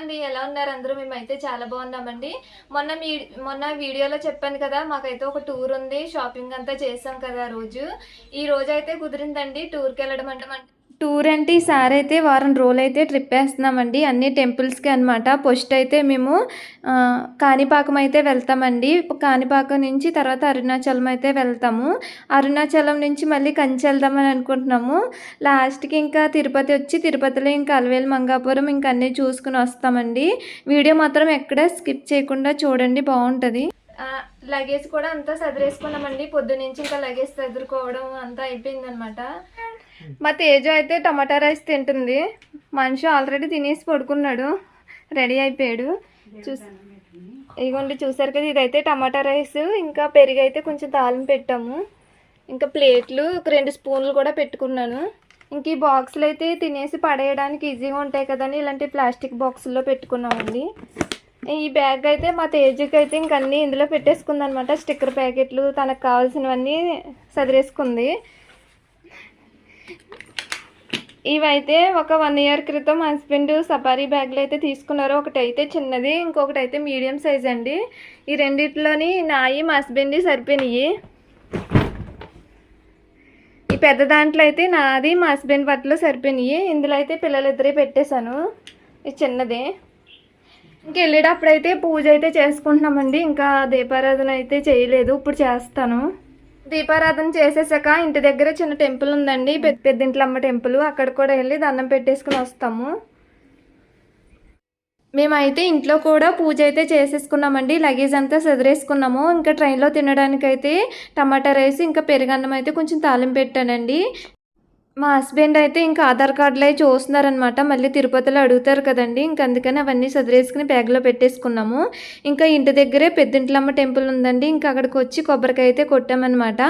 అండి. ఎలా ఉన్నారు అందరూ? మేమైతే చాలా బాగున్నామండి. మొన్న మీ మొన్న వీడియోలో చెప్పాను కదా మాకైతే ఒక టూర్ ఉంది. షాపింగ్ అంతా చేసాం కదా రోజు. ఈ రోజు అయితే కుదిరిందండి టూర్కి వెళ్ళడం అంటే టూర్ అంటే ఈసారి అయితే వారం రోజులు అయితే ట్రిప్ వేస్తున్నామండి. అన్ని టెంపుల్స్కి అనమాట ఫస్ట్ అయితే మేము కాణిపాకం అయితే వెళ్తామండి. కాణిపాకం నుంచి తర్వాత అరుణాచలం అయితే వెళ్తాము. అరుణాచలం నుంచి మళ్ళీ కంచి వెళ్దామని అనుకుంటున్నాము. లాస్ట్కి ఇంకా తిరుపతి వచ్చి తిరుపతిలో ఇంకా అలవేలు మంగాపురం ఇంకా అన్నీ చూసుకుని వస్తామండి. వీడియో మాత్రం ఎక్కడ స్కిప్ చేయకుండా చూడండి బాగుంటుంది. లగేజ్ కూడా అంతా సదిరేసుకున్నామండి పొద్దు నుంచి ఇంకా లగేజ్ సదురుకోవడం అంతా అయిపోయిందనమాట మా తేజ అయితే టమాటా రైస్ తింటుంది. మనిషి ఆల్రెడీ తినేసి పడుకున్నాడు. రెడీ అయిపోయాడు. చూసి ఇదిగోండి చూసారు కదా ఇదైతే టమాటా రైస్. ఇంకా పెరుగు అయితే కొంచెం తాళం పెట్టాము. ఇంకా ప్లేట్లు ఒక రెండు స్పూన్లు కూడా పెట్టుకున్నాను. ఇంక ఈ బాక్సులు అయితే తినేసి పడేయడానికి ఈజీగా ఉంటాయి కదని ఇలాంటి ప్లాస్టిక్ బాక్సుల్లో పెట్టుకున్నామండి. ఈ బ్యాగ్ అయితే మా తేజకి అయితే ఇంకన్నీ ఇందులో పెట్టేసుకుంది అనమాట స్టిక్కర్ ప్యాకెట్లు తనకు కావాల్సినవన్నీ సదిరేసుకుంది. ఇవైతే ఒక వన్ ఇయర్ క్రితం హస్బెండ్ సఫారీ బ్యాగ్లు అయితే తీసుకున్నారు. ఒకటి అయితే చిన్నది ఇంకొకటి అయితే మీడియం సైజ్ అండి. ఈ రెండిట్లోని నాయి మా హస్బెండ్ సరిపోయినాయి. ఈ పెద్ద దాంట్లో అయితే నాది మా హస్బెండ్ బట్టలు సరిపోయినాయి. ఇందులో అయితే పిల్లలిద్దరే పెట్టేశాను. ఇది చిన్నది. ఇంక అయితే పూజ అయితే చేసుకుంటున్నామండి. ఇంకా దీపారాధన అయితే చేయలేదు. ఇప్పుడు చేస్తాను. దీపారాధన చేసేసాక ఇంటి దగ్గర చిన్న టెంపుల్ ఉందండి. పెద్ద పెద్దింట్లమ్మ టెంపుల్. అక్కడ కూడా వెళ్ళి దండం పెట్టేసుకుని వస్తాము. మేమైతే ఇంట్లో కూడా పూజ అయితే చేసేసుకున్నామండి. లగేజ్ అంతా సదిరేసుకున్నాము. ఇంకా ట్రైన్లో తినడానికి అయితే టమాటా రైస్ ఇంకా పెరుగన్నం అయితే కొంచెం తాలింపు పెట్టానండి. మా హస్బెండ్ అయితే ఇంకా ఆధార్ కార్డులో చూస్తున్నారనమాట మళ్ళీ తిరుపతిలో అడుగుతారు కదండి. ఇంకా అందుకని అవన్నీ సదిరేసుకుని బ్యాగ్లో పెట్టేసుకున్నాము. ఇంకా ఇంటి దగ్గరే పెద్దింట్లమ్మ టెంపుల్ ఉందండి. ఇంకా అక్కడికి వచ్చి కొబ్బరికాయ అయితే కొట్టామన్నమాట.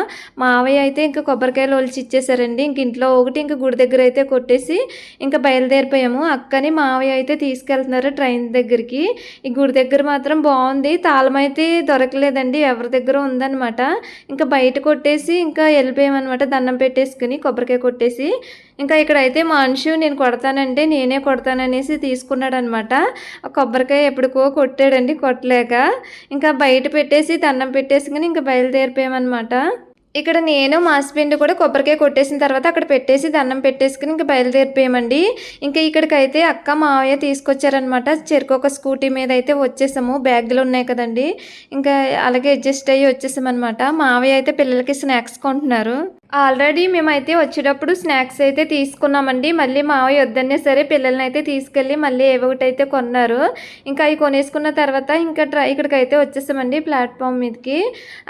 మావయ్య అయితే ఇంకా కొబ్బరికాయలు ఒలిచి ఇచ్చేసారండి. ఇంక ఇంట్లో ఒకటి ఇంకా గుడి దగ్గర అయితే కొట్టేసి ఇంకా బయలుదేరిపోయాము. అక్కని మావయ్య అయితే తీసుకెళ్తున్నారు ట్రైన్ దగ్గరికి. ఈ గుడి దగ్గర మాత్రం బాగుంది. తాళం అయితే దొరకలేదండి. ఎవరి దగ్గర ఉందన్నమాట. ఇంకా బయట కొట్టేసి ఇంకా వెళ్ళిపోయామన్నమాట. దండం పెట్టేసుకుని కొబ్బరికాయ కొట్టేసి ఇంకా ఇక్కడైతే మా అంశు నేను కొడతానంటే నేనే కొడతాననేసి తీసుకున్నాడనమాట. కొబ్బరికాయ ఎప్పుడుకో కొట్టాడండి కొట్టలేక. ఇంకా బయట పెట్టేసి దండం పెట్టేసుకుని ఇంకా బయలుదేరిపోయామన్నమాట ఇక్కడ నేను మా హస్బెండ్ కూడా కొబ్బరికాయ కొట్టేసిన తర్వాత అక్కడ పెట్టేసి దండం పెట్టేసుకుని ఇంకా బయలుదేరిపోయామండి. ఇంకా ఇక్కడికైతే అక్క మావయ్య తీసుకొచ్చారనమాట. చెరుకు ఒక స్కూటీ మీద అయితే వచ్చేసాము. బ్యాగులు ఉన్నాయి కదండి. ఇంకా అలాగే అడ్జస్ట్ అయ్యి వచ్చేసామన్నమాట మావయ్య అయితే పిల్లలకి స్నాక్స్ కొంటున్నారు. ఆల్రెడీ మేమైతే వచ్చేటప్పుడు స్నాక్స్ అయితే తీసుకున్నామండి. మళ్ళీ మావయ్య వద్దనే సరే పిల్లల్ని అయితే తీసుకెళ్ళి మళ్ళీ ఏవో ఒకటి అయితే కొన్నారు. ఇంకా అవి కొనేసుకున్న తర్వాత ఇంకా ట్రై ఇక్కడికైతే వచ్చేసామండి ప్లాట్ఫామ్ మీదకి.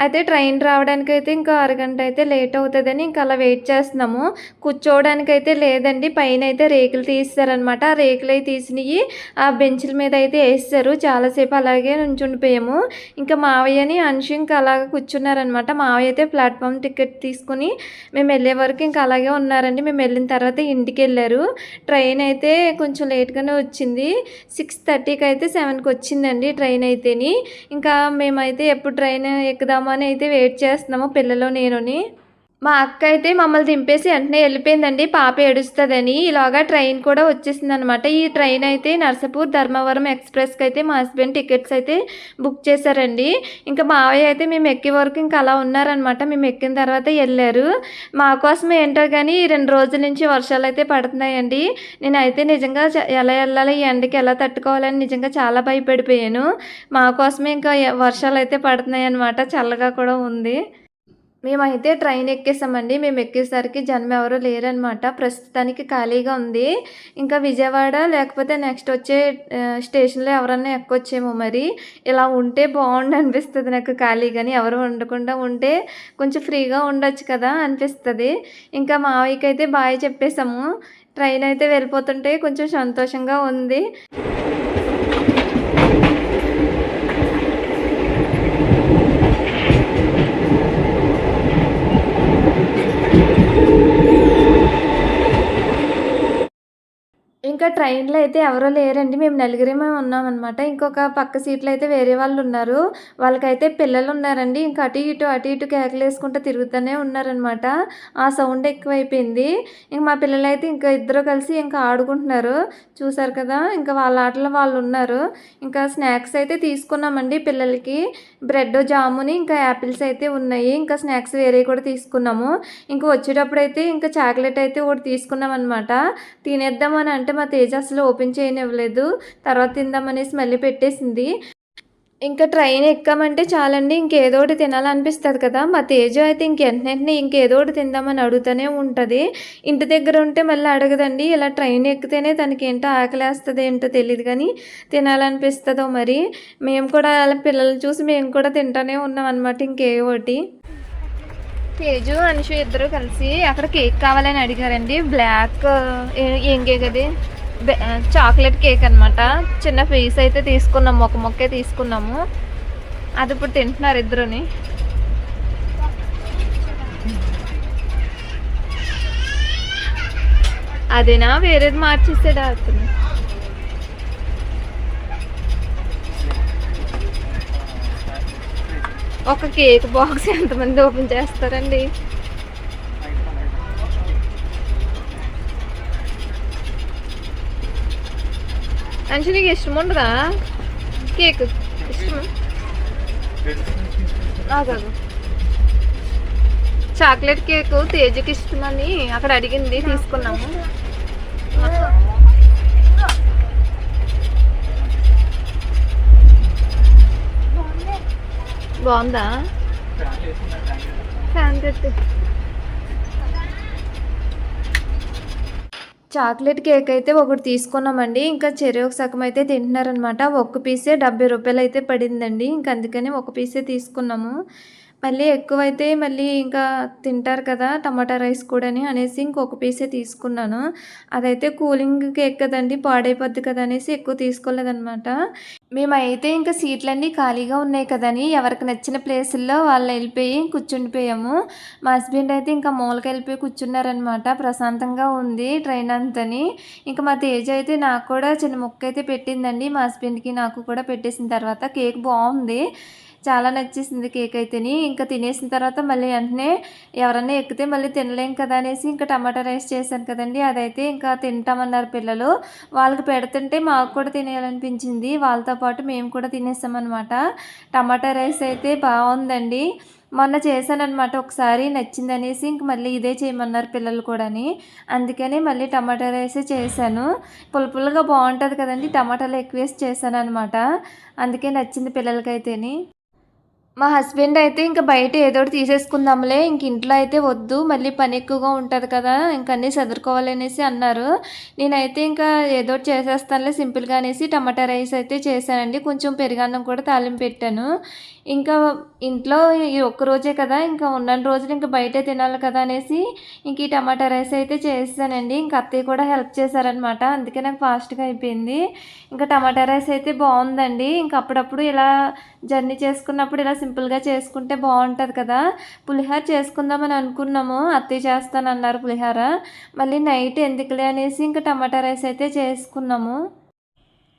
అయితే ట్రైన్ రావడానికి అయితే ఇంకా అరగంట అయితే లేట్ అవుతుందని ఇంకా అలా వెయిట్ చేస్తున్నాము. కూర్చోవడానికి అయితే లేదండి. పైన అయితే రేకులు తీస్తారనమాట ఆ రేకులు అయితే తీసినవి ఆ బెంచ్ల మీద అయితే వేస్తారు. చాలాసేపు అలాగే నుంచుండిపోయాము. ఇంకా మావయ్యని అంశు ఇంకా అలాగ కూర్చున్నారనమాట మావయ్య అయితే ప్లాట్ఫామ్ టికెట్ తీసుకుని మేము వెళ్ళే వరకు ఇంకా అలాగే ఉన్నారండి. మేము వెళ్ళిన తర్వాత ఇంటికి వెళ్ళారు. ట్రైన్ అయితే కొంచెం లేట్గానే వచ్చింది. సిక్స్ థర్టీకి అయితే సెవెన్కి వచ్చిందండి ట్రైన్ అయితేని. ఇంకా మేమైతే ఎప్పుడు ట్రైన్ ఎక్కుదామని అయితే వెయిట్ చేస్తున్నాము పిల్లలు నేనుని. మా అక్క అయితే మమ్మల్ని దింపేసి వెంటనే వెళ్ళిపోయిందండి. పాప ఏడుస్తుందని. ఇలాగా ట్రైన్ కూడా వచ్చేసింది అనమాట ఈ ట్రైన్ అయితే నర్సపూర్ ధర్మవరం ఎక్స్ప్రెస్కి అయితే మా హస్బెండ్ టికెట్స్ అయితే బుక్ చేశారండి. ఇంకా మావయ్య అయితే మేము ఎక్కే వరకు ఇంకా అలా ఉన్నారనమాట. మేము ఎక్కిన తర్వాత వెళ్ళారు. మా కోసం ఏంటో కానీ ఈ రెండు రోజుల నుంచి వర్షాలు అయితే పడుతున్నాయండి. నేనైతే నిజంగా ఎలా వెళ్ళాలి ఈ ఎండకి ఎలా తట్టుకోవాలని నిజంగా చాలా భయపడిపోయాను. మా కోసమే ఇంకా వర్షాలు అయితే పడుతున్నాయి అనమాట చల్లగా కూడా ఉంది. మేమైతే ట్రైన్ ఎక్కేసామండి. మేము ఎక్కేసరికి జనం ఎవరు లేరనమాట ప్రస్తుతానికి ఖాళీగా ఉంది. ఇంకా విజయవాడ లేకపోతే నెక్స్ట్ వచ్చే స్టేషన్లో ఎవరన్నా ఎక్కొచ్చేమో మరి. ఇలా ఉంటే బాగుండు అనిపిస్తుంది నాకు ఖాళీగాని. ఎవరు ఉండకుండా ఉంటే కొంచెం ఫ్రీగా ఉండొచ్చు కదా అనిపిస్తుంది. ఇంకా మావయ్యకి అయితే బాయ్ చెప్పేసాము. ట్రైన్ అయితే వెళ్ళిపోతుంటే కొంచెం సంతోషంగా ఉంది ఇంకా ఇంకా ట్రైన్‌లో అయితే ఎవరూ లేరండి. మేము నలుగురమే ఉన్నామన్నమాట ఇంకొక పక్క సీట్‌లో అయితే వేరే వాళ్ళు ఉన్నారు వాళ్ళకైతే పిల్లలు ఉన్నారండి ఇంకా అటు ఇటు, అటు ఇటు కేకలేసుకుంటూ తిరుగుతూనే ఉన్నారనమాట. ఆ సౌండ్ ఎక్కువైపోయింది. ఇంక మా పిల్లలైతే ఇంకా ఇద్దరు కలిసి ఇంకా ఆడుకుంటున్నారు. చూసారు కదా! ఇంకా వాళ్ళ ఆటలో వాళ్ళున్నారు. ఇంకా స్నాక్స్ అయితే తీసుకున్నామండి పిల్లలకి. బ్రెడ్, జాముని ఇంకా యాపిల్స్ అయితే ఉన్నాయి. ఇంకా స్నాక్స్ వేరేవి కూడా తీసుకున్నాము. ఇంక అయితే ఇంకా చాక్లెట్ అయితే ఒకటి తీసుకున్నాం అనమాట తినేద్దామని అంటే మా తేజ అసలు ఓపెన్ చేయనివ్వలేదు. తర్వాత తిందామనేసి మళ్ళీ పెట్టేసింది. ఇంకా ట్రైన్ ఎక్కామంటే చాలండి ఇంకేదో ఒకటి తినాలనిపిస్తుంది కదా! మా తేజ అయితే ఇంకెంటనే ఇంకేదో ఒకటి తిందామని అడుగుతూనే ఉంటుంది ఇంటి దగ్గర ఉంటే మళ్ళీ అడగదండి. ఇలా ట్రైన్ ఎక్కితేనే తనకి ఏంటో ఆకలేస్తుంది ఏంటో తెలియదు కానీ తినాలనిపిస్తుందో మరి. మేము కూడా అలా పిల్లల్ని చూసి మేము కూడా తింటానే ఉన్నామనమాట ఇంకే ఒకటి. తేజు, అనుషు ఇద్దరు కలిసి అక్కడ కేక్ కావాలని అడిగారండి. బ్లాక్ ఏం కేక్ అది? చాక్లెట్ కేక్ అనమాట. చిన్న పీస్ అయితే తీసుకున్నాము. ఒక ముక్కే తీసుకున్నాము. అది ఇప్పుడు తింటున్నారు ఇద్దరుని. అదేనా వేరేది మార్చేసాడా అతను? ఒక కేక్ బాక్స్ ఎంతమంది ఓపెన్ చేస్తారండి? ఇష్టం ఉండదా కేక్ ఇష్టమా కాదు చాక్లెట్ కేక్ తేజకి ఇష్టమని అక్కడ అడిగింది తీసుకున్నాము. బాగుందా? ఫ్యాన్ పెట్టు చాక్లెట్ కేక్ అయితే ఒకటి తీసుకున్నామండి. ఇంకా చెరువుకు ఒక సగం అయితే తింటున్నారనమాట ఒక్క పీసే డెబ్బై రూపాయలు అయితే పడిందండి. ఇంకా అందుకని ఒక పీసే తీసుకున్నాము. మళ్ళీ ఎక్కువైతే మళ్ళీ ఇంకా తింటారు కదా టమాటా రైస్ కూడాని అనేసి ఇంకొక పీసే తీసుకున్నాను. అదైతే కూలింగ్ కేక్ కదండి పాడైపోద్ది కదా అనేసి ఎక్కువ తీసుకోలేదనమాట మేమైతే ఇంకా సీట్లన్నీ ఖాళీగా ఉన్నాయి కదని ఎవరికి నచ్చిన ప్లేసుల్లో వాళ్ళు వెళ్ళిపోయి కూర్చుండిపోయాము. మా హస్బెండ్ అయితే ఇంకా మూలకి వెళ్ళిపోయి కూర్చున్నారనమాట ప్రశాంతంగా ఉంది ట్రైన్ అంతని. ఇంకా మా తేజ అయితే నాకు కూడా చిన్న ముక్క అయితే పెట్టిందండి. మా హస్బెండ్కి నాకు కూడా పెట్టేసిన తర్వాత కేక్ బాగుంది. చాలా నచ్చేసింది కేక్ అయితేని. ఇంకా తినేసిన తర్వాత మళ్ళీ వెంటనే ఎవరన్నా ఎక్కితే మళ్ళీ తినలేం కదా అనేసి ఇంకా టమాటా రైస్ చేశాను కదండి. అదైతే ఇంకా తింటామన్నారు పిల్లలు. వాళ్ళకి పెడుతుంటే మాకు కూడా తినేయాలనిపించింది. వాళ్ళతో పాటు మేము కూడా తినేసామన్నమాట. టమాటా రైస్ అయితే బాగుందండి. మొన్న చేశానమాట ఒకసారి నచ్చింది అనేసి ఇంక మళ్ళీ ఇదే చేయమన్నారు పిల్లలు కూడాని. అందుకని మళ్ళీ టమాటా రైసే చేశాను. పులుపులుగా బాగుంటుంది కదండి టమాటాలు ఎక్కువేసి చేశాను అనమాట అందుకే నచ్చింది పిల్లలకైతేని. మా హస్బెండ్ అయితే ఇంకా బయట ఏదో ఒకటి తీసేసుకుందాంలే ఇంక ఇంట్లో అయితే వద్దు మళ్ళీ పని ఎక్కువగా ఉంటుంది కదా ఇంక అన్నీ చదువుకోవాలి అనేసి అన్నారు. నేనైతే ఇంకా ఏదో ఒకటి చేసేస్తానులే సింపుల్గా అనేసి టమాటా రైస్ అయితే చేశానండి. కొంచెం పెరుగన్నం కూడా తాలింపు పెట్టాను. ఇంకా ఇంట్లో ఈ ఒక్క రోజే కదా ఇంకా ఉన్న రోజులు ఇంకా బయటే తినాలి కదా అనేసి ఇంక ఈ టమాటా రైస్ అయితే చేసానండి ఇంకా అత్తయ్య కూడా హెల్ప్ చేశారనమాట అందుకే నాకు ఫాస్ట్గా అయిపోయింది. ఇంకా టమాటా రైస్ అయితే బాగుందండి. ఇంకా అప్పుడప్పుడు ఇలా జర్నీ చేసుకున్నప్పుడు ఇలా సింపుల్గా చేసుకుంటే బాగుంటుంది కదా. పులిహోర చేసుకుందామని అనుకున్నాము. అత్తయ్య చేస్తానన్నారు పులిహోర. మళ్ళీ నైట్ ఎందుకులే అనేసి ఇంకా టమాటా రైస్ అయితే చేసుకున్నాము.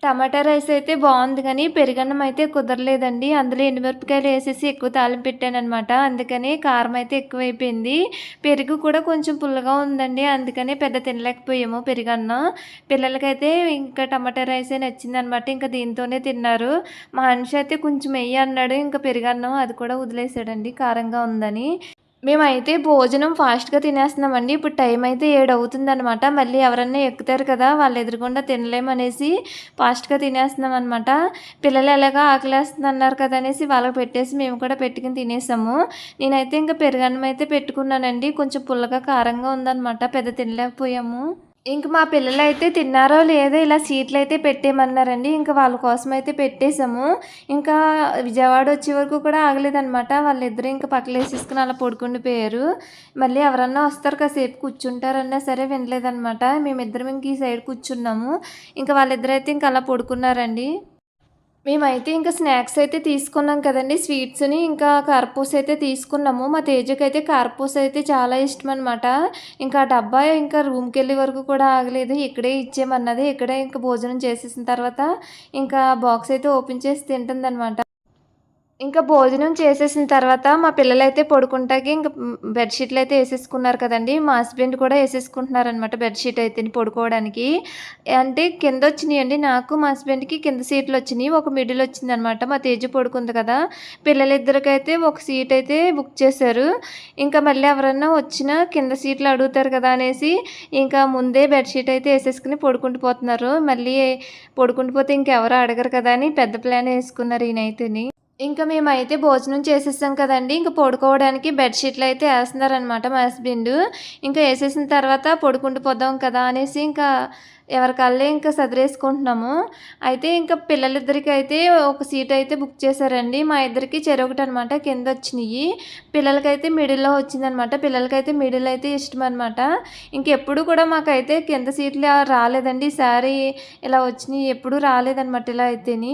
టమాటా రైస్ అయితే బాగుంది కానీ పెరుగన్నం అయితే కుదరలేదండి. అందులో ఎండుమిరపకాయలు వేసేసి ఎక్కువ తాలింపు పెట్టానమాట అందుకని కారం అయితే ఎక్కువైపోయింది. పెరుగు కూడా కొంచెం పుల్లగా ఉందండి. అందుకని పెద్ద తినలేకపోయాము పెరుగన్నం. పిల్లలకైతే ఇంకా టమాటా రైసే నచ్చిందనమాట ఇంకా దీంతోనే తిన్నారు. మా మనిషి అయితే కొంచెం వెయ్యి అన్నాడు. ఇంకా పెరుగన్నం అది కూడా వదిలేసాడండి. కారంగా ఉందని. మేమైతే భోజనం ఫాస్ట్గా తినేస్తున్నామండి. ఇప్పుడు టైం అయితే ఏడు అవుతుందనమాట మళ్ళీ ఎవరన్నా ఎక్కుతారు కదా వాళ్ళు ఎదురుకుండా తినలేమనేసి ఫాస్ట్గా తినేస్తున్నాం అనమాట పిల్లలు ఎలాగా ఆకలేస్తుంది అన్నారు కదా అనేసి వాళ్ళకి పెట్టేసి మేము కూడా పెట్టుకుని తినేసాము. నేనైతే ఇంకా పెరుగన్నం అయితే పెట్టుకున్నానండి. కొంచెం పుల్లగా కారంగా ఉందనమాట పెద్ద తినలేకపోయాము. ఇంక మా పిల్లలు అయితే తిన్నారో లేదో ఇలా సీట్లు అయితే పెట్టేయమన్నారండి. ఇంకా వాళ్ళ కోసం అయితే పెట్టేశాము. ఇంకా విజయవాడ వచ్చే వరకు కూడా ఆగలేదనమాట వాళ్ళిద్దరూ ఇంకా పక్కలేసేసుకుని అలా పడుకుండిపోయారు మళ్ళీ ఎవరన్నా వస్తారు కాసేపు కూర్చుంటారన్నా సరే వినలేదనమాట మేమిద్దరం ఇంక ఈ సైడ్ కూర్చున్నాము. ఇంకా వాళ్ళిద్దరైతే ఇంకా అలా పడుకున్నారండి. మేమైతే ఇంకా స్నాక్స్ అయితే తీసుకున్నాం కదండి స్వీట్స్‌ని. ఇంకా కారపూస అయితే తీసుకున్నాము. మా తేజకైతే కారపూస అయితే చాలా ఇష్టం అనమాట. ఇంకా డబ్బా ఇంకా రూమ్కి వెళ్ళే వరకు కూడా ఆగలేదు. ఇక్కడే ఇచ్చేమన్నది ఇక్కడే ఇంకా భోజనం చేసేసిన తర్వాత ఇంకా బాక్స్ అయితే ఓపెన్ చేసి తింటుందనమాట. ఇంకా భోజనం చేసేసిన తర్వాత మా పిల్లలైతే పడుకుంటాకి ఇంకా బెడ్‌షీట్లు అయితే వేసేసుకున్నారు కదండి మా హస్బెండ్ కూడా ఏసేసుకుంటున్నారనమాట బెడ్‌షీట్ అయితే పడుకోవడానికి. అంటే కింద వచ్చినాయి అండి నాకు, మా హస్బెండ్‌కి కింద సీట్లు వచ్చినాయి ఒక మిడిల్ వచ్చిందనమాట. మా తేజు పడుకుంది కదా! పిల్లలిద్దరికైతే ఒక సీట్ అయితే బుక్ చేశారు. ఇంకా మళ్ళీ ఎవరన్నా వచ్చినా కింద సీట్లు అడుగుతారు కదా! అనేసి ఇంకా ముందే బెడ్‌షీట్ అయితే వేసేసుకుని పడుకుంటూ పోతున్నారు. మళ్ళీ పడుకుంటూ పోతే ఇంకెవరు అడగరు కదా! అని పెద్ద ప్లాన్ వేసుకున్నారు ఈయనైతేని. ఇంకా మేమైతే భోజనం చేసేసాం కదండీ! ఇంక పడుకోవడానికి బెడ్‌షీట్లు అయితే వేస్తున్నారనమాట మా హస్బెండు. ఇంకా వేసేసిన తర్వాత పడుకుంటూ పోదాం కదా! అనేసి ఇంకా ఎవరికల్లే ఇంకా సదిరేసుకుంటున్నాము. అయితే ఇంకా పిల్లలిద్దరికి అయితే ఒక సీట్ అయితే బుక్ చేశారండి. మా ఇద్దరికి చెరొకటి అనమాట కింద వచ్చినాయి పిల్లలకైతే మిడిల్‌లో వచ్చిందనమాట. పిల్లలకైతే మిడిల్ అయితే ఇష్టం అనమాట ఇంకెప్పుడు కూడా మాకైతే కింద సీట్లు రాలేదండి. ఈసారి ఇలా వచ్చినాయి ఎప్పుడూ రాలేదనమాట ఇలా అయితేని.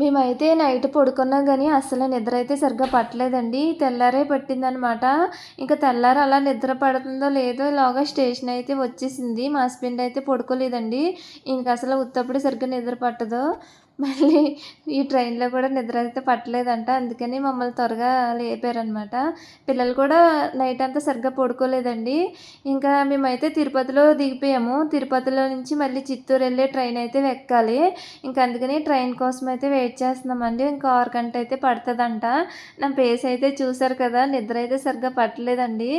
మేమైతే నైట్ పడుకున్నాం కానీ అసలు నిద్ర అయితే సరిగ్గా పట్టలేదండి. తెల్లారే పట్టిందనమాట. ఇంకా తెల్లారి అలా నిద్ర పడుతుందో లేదో ఇలాగా స్టేషన్ అయితే వచ్చేసింది. మా హస్బెండ్ అయితే పడుకోలేదండి. ఇంకా అసలు ఉత్తప్పుడు సరిగ్గా నిద్ర పట్టదు. మళ్ళీ ఈ ట్రైన్లో కూడా నిద్ర అయితే పట్టలేదంట. అందుకని మమ్మల్ని త్వరగా లేపారనమాట పిల్లలు కూడా నైట్ అంతా సరిగ్గా పడుకోలేదండి. ఇంకా మేమైతే తిరుపతిలో దిగిపోయాము. తిరుపతిలో నుంచి మళ్ళీ చిత్తూరు వెళ్ళే ట్రైన్ అయితే ఎక్కాలి ఇంకా అందుకని ట్రైన్ కోసం అయితే వెయిట్ చేస్తున్నామండి. ఇంకా ఆరు గంట అయితే పడుతుందంట. నా పేస్ అయితే చూసారు కదా నిద్ర అయితే సరిగ్గా పట్టలేదండి.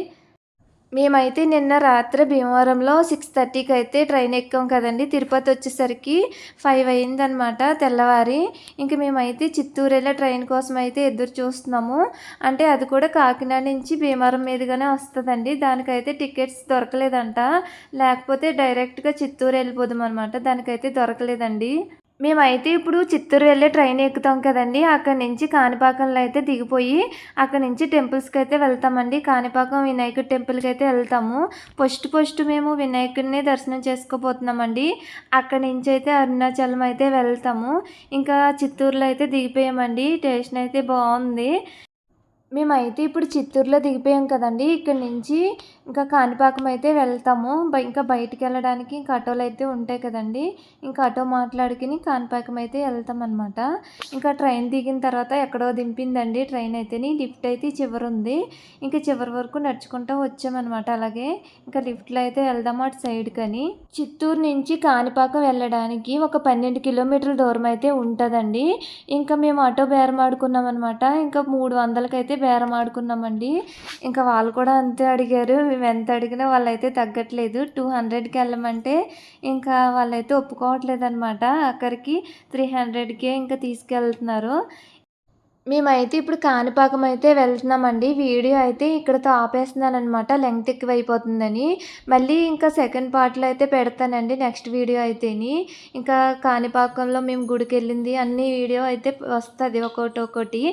మేమైతే నిన్న రాత్రి భీమవరంలో సిక్స్ థర్టీకి అయితే ట్రైన్ ఎక్కాం కదండి. తిరుపతి వచ్చేసరికి ఫైవ్ అయిందనమాట తెల్లవారి. ఇంక మేమైతే చిత్తూరు వెళ్ళే ట్రైన్ కోసం అయితే ఎదురు చూస్తున్నాము. అంటే అది కూడా కాకినాడ నుంచి భీమవరం మీదుగానే వస్తుందండి. దానికైతే టికెట్స్ దొరకలేదంట. లేకపోతే డైరెక్ట్గా చిత్తూరు వెళ్ళిపోదాం అనమాట దానికైతే దొరకలేదండి. మేమైతే ఇప్పుడు చిత్తూరు వెళ్ళే ట్రైన్ ఎక్కుతాం కదండి. అక్కడ నుంచి కాణిపాకంలో అయితే దిగిపోయి అక్కడ నుంచి టెంపుల్స్కి అయితే వెళ్తామండి. కాణిపాకం వినాయకుడి టెంపుల్కి అయితే వెళ్తాము. ఫస్ట్ ఫస్ట్ మేము వినాయకుడిని దర్శనం చేసుకోబోతున్నామండి. అక్కడ నుంచి అయితే అరుణాచలం అయితే వెళ్తాము. ఇంకా చిత్తూరులో అయితే దిగిపోయామండి. స్టేషన్ అయితే బాగుంది. మేమైతే ఇప్పుడు చిత్తూరులో దిగిపోయాం కదండి. ఇక్కడ నుంచి ఇంకా కాణిపాకం అయితే వెళ్తాము. ఇంకా బయటికి వెళ్ళడానికి ఇంకా ఆటోలు అయితే ఉంటాయి కదండి. ఇంకా ఆటో మాట్లాడుకుని కాణిపాకం అయితే వెళ్తాం అనమాట ఇంకా ట్రైన్ దిగిన తర్వాత ఎక్కడో దింపిందండి. ట్రైన్ అయితేని లిఫ్ట్ అయితే చివరి ఉంది. ఇంకా చివరి వరకు నడుచుకుంటూ వచ్చామన్నమాట అలాగే ఇంకా లిఫ్ట్లో అయితే వెళ్దాము అటు సైడ్ కానీ. చిత్తూరు నుంచి కాణిపాకం వెళ్ళడానికి ఒక పన్నెండు కిలోమీటర్ల దూరం అయితే ఉంటుందండి. ఇంకా మేము ఆటో బేరం ఆడుకున్నాం అనమాట ఇంకా మూడు వందలకైతే బేరం ఆడుకున్నామండి. ఇంకా వాళ్ళు కూడా అంతే అడిగారు. మేము ఎంత అడిగినా వాళ్ళైతే తగ్గట్లేదు. టూ హండ్రెడ్కి వెళ్ళమంటే ఇంకా వాళ్ళైతే ఒప్పుకోవట్లేదు అనమాట అక్కడికి త్రీ హండ్రెడ్కే ఇంకా తీసుకెళ్తున్నారు. మేమైతే ఇప్పుడు కాణిపాకం అయితే వెళ్తున్నామండి. వీడియో అయితే ఇక్కడతో ఆపేస్తున్నాను లెంగ్త్ ఎక్కువ అయిపోతుందని మళ్ళీ ఇంకా సెకండ్ పార్ట్లో అయితే పెడతానండి నెక్స్ట్ వీడియో అయితేని. ఇంకా కాణిపాకంలో మేము గుడికి వెళ్ళింది అన్ని వీడియో అయితే వస్తుంది ఒకటి ఒకటి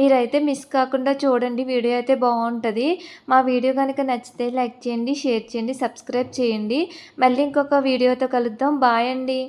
మీరైతే మిస్ కాకుండా చూడండి. వీడియో అయితే బాగుంటుంది. మా వీడియో కనుక నచ్చితే లైక్ చేయండి షేర్ చేయండి సబ్స్క్రైబ్ చేయండి. మళ్ళీ ఇంకొక వీడియోతో కలుద్దాం. బాయ్ అండి.